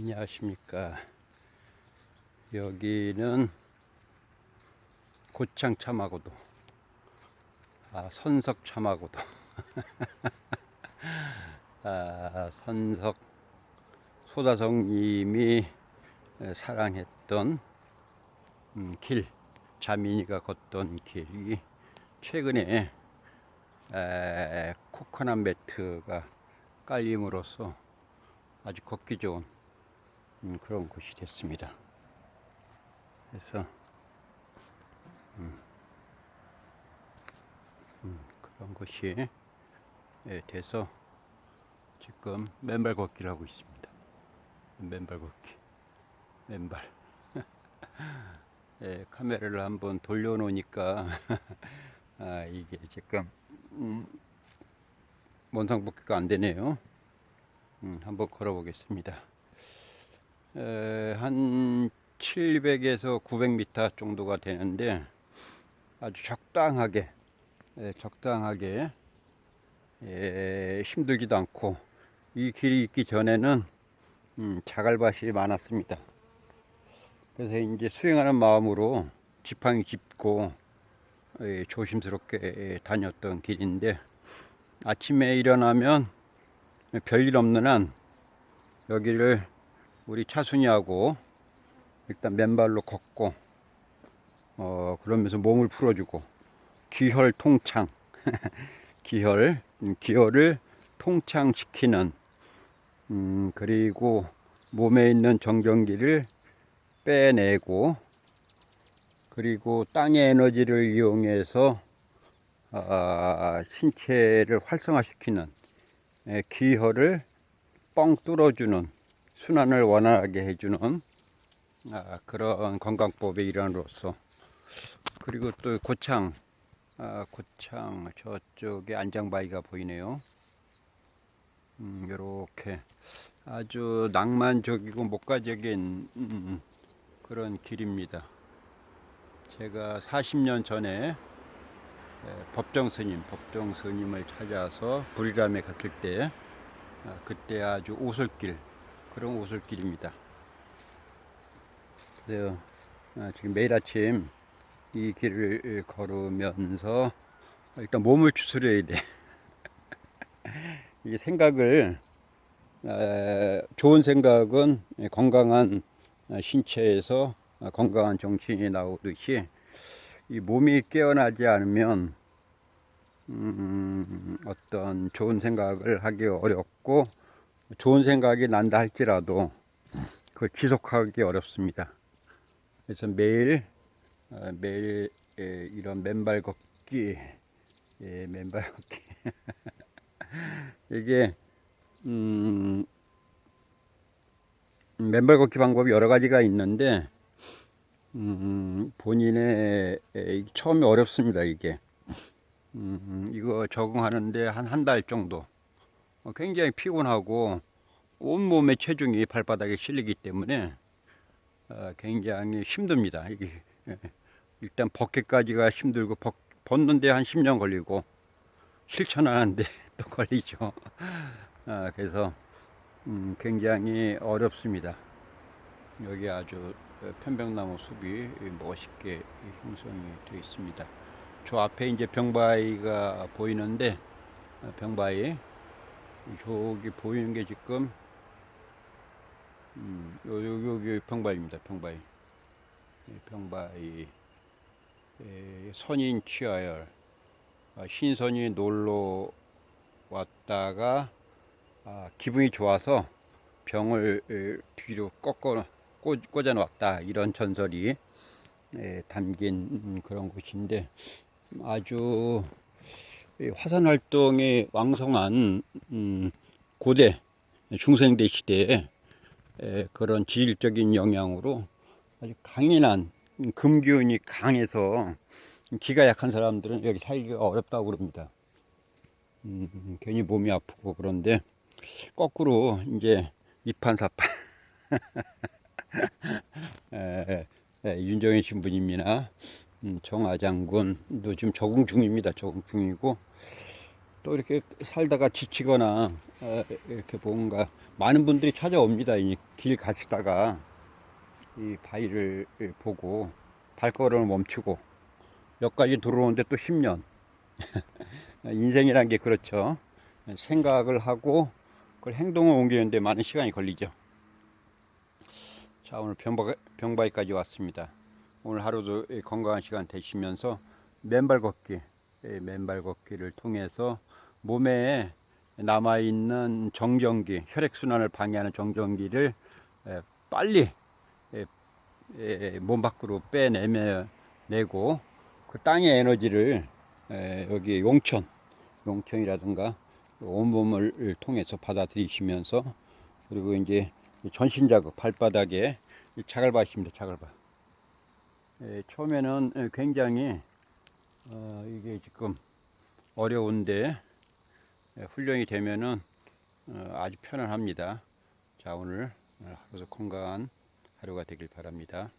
안녕하십니까. 여기는 고창 참하고도, 아, 선석 참하고도, 아, 선석 소다성님이 사랑했던 음, 길, 자민이가 걷던 길이 최근에 에, 코코넛 매트가 깔림으로써 아주 걷기 좋은 음, 그런 곳이 됐습니다. 그래서 음, 음, 그런 곳이 예, 돼서 지금 맨발 걷기를 하고 있습니다. 맨발 걷기, 맨발. 예, 카메라를 한번 돌려놓으니까 아, 이게 지금 음, 원상복귀가 안 되네요. 음, 한번 걸어보겠습니다. 에, 한 700에서 900m 정도가 되는데 아주 적당하게 에, 적당하게 에, 힘들지도 않고 이 길이 있기 전에는 음, 자갈밭이 많았습니다. 그래서 이제 수행하는 마음으로 지팡이 짚고 에, 조심스럽게 에, 다녔던 길인데 아침에 일어나면 별일 없는 한 여기를 우리 차순이하고 일단 맨발로 걷고 어 그러면서 몸을 풀어주고 기혈 통창 기혈 음, 기혈을 통창시키는 음 그리고 몸에 있는 정전기를 빼내고 그리고 땅의 에너지를 이용해서 아, 신체를 활성화시키는 에, 기혈을 뻥 뚫어주는 순환을 원활하게 해주는 아, 그런 건강법의 일환으로서 그리고 또 고창 아, 고창 저쪽에 안장바위가 보이네요. 음, 이렇게 아주 낭만적이고 목가적인 음, 그런 길입니다. 제가 40년 전에 에, 법정 스님, 법정 스님을 찾아서 불이람에 갔을 때, 아, 그때 아주 오솔길, 그런 오솔길입니다. 그래서 아, 지금 매일 아침 이 길을 걸으면서 일단 몸을 추스려야 돼. 이 생각을, 에, 좋은 생각은 건강한 신체에서 건강한 정신이 나오듯이 이 몸이 깨어나지 않으면 음, 어떤 좋은 생각을 하기 어렵고 좋은 생각이 난다 할지라도 그걸 지속하기 어렵습니다. 그래서 매일 어, 매일 에, 이런 맨발 걷기, 예, 맨발 걷기. 이게 음, 맨발 걷기 방법이 여러 가지가 있는데 음, 본인의 에, 처음에 어렵습니다 이게. 음, 이거 적응하는데 한 한 달 정도. 어, 굉장히 피곤하고 온 몸의 체중이 발바닥에 실리기 때문에 어, 굉장히 힘듭니다 예. 일단 벗기까지가 힘들고 벗, 벗는데 한 10년 걸리고 실천하는데 또 걸리죠 아, 그래서 음, 굉장히 어렵습니다 여기 아주 편백나무 숲이 멋있게 형성이 되어 있습니다. 저 앞에 이제 병바위가 보이는데 어, 병바위 저기 보이는 게 지금 음, 요, 요, 여기 병바위입니다. 병바위. 예, 병바위. 에, 선인 취하열. 아, 신선이 놀러 왔다가 아, 기분이 좋아서 병을 에, 뒤로 꺾어 꽂, 꽂아 놨다. 이런 전설이 에, 담긴 음, 그런 곳인데 아주 이 화산 활동이 왕성한 음, 고대 중생대 시대에 에, 그런 지질적인 영향으로 아주 강인한 금기운이 강해서 기가 약한 사람들은 여기 살기가 어렵다고 그럽니다. 음, 괜히 몸이 아프고 그런데 거꾸로 이제 이판사판 윤정현 신부님이나 음, 정아 장군도 지금 적응 중입니다. 적응 중이고 또 이렇게 살다가 지치거나 어, 이렇게 뭔가 많은 분들이 찾아옵니다. 이 길 가시다가 이 바위를 보고 발걸음을 멈추고 여기까지 들어오는데 또 10년. 인생이란 게 그렇죠. 생각을 하고 그걸 행동을 옮기는데 많은 시간이 걸리죠. 자, 오늘 병바, 병바위까지 왔습니다. 오늘 하루도 건강한 시간 되시면서 맨발 걷기, 예, 맨발 걷기를 통해서 몸에 남아있는 정전기, 혈액순환을 방해하는 정전기를 에, 빨리 몸 밖으로 빼내고 그 땅의 에너지를 에, 여기 용천, 용천이라든가 온몸을 통해서 받아들이시면서 그리고 이제 전신 자극 발바닥에 이 자갈밭입니다. 자갈밭. 에, 처음에는 에, 굉장히 어, 이게 지금 어려운데 에, 훈련이 되면은 어, 아주 편안합니다. 자 오늘 하루도 건강한 하루가 되길 바랍니다.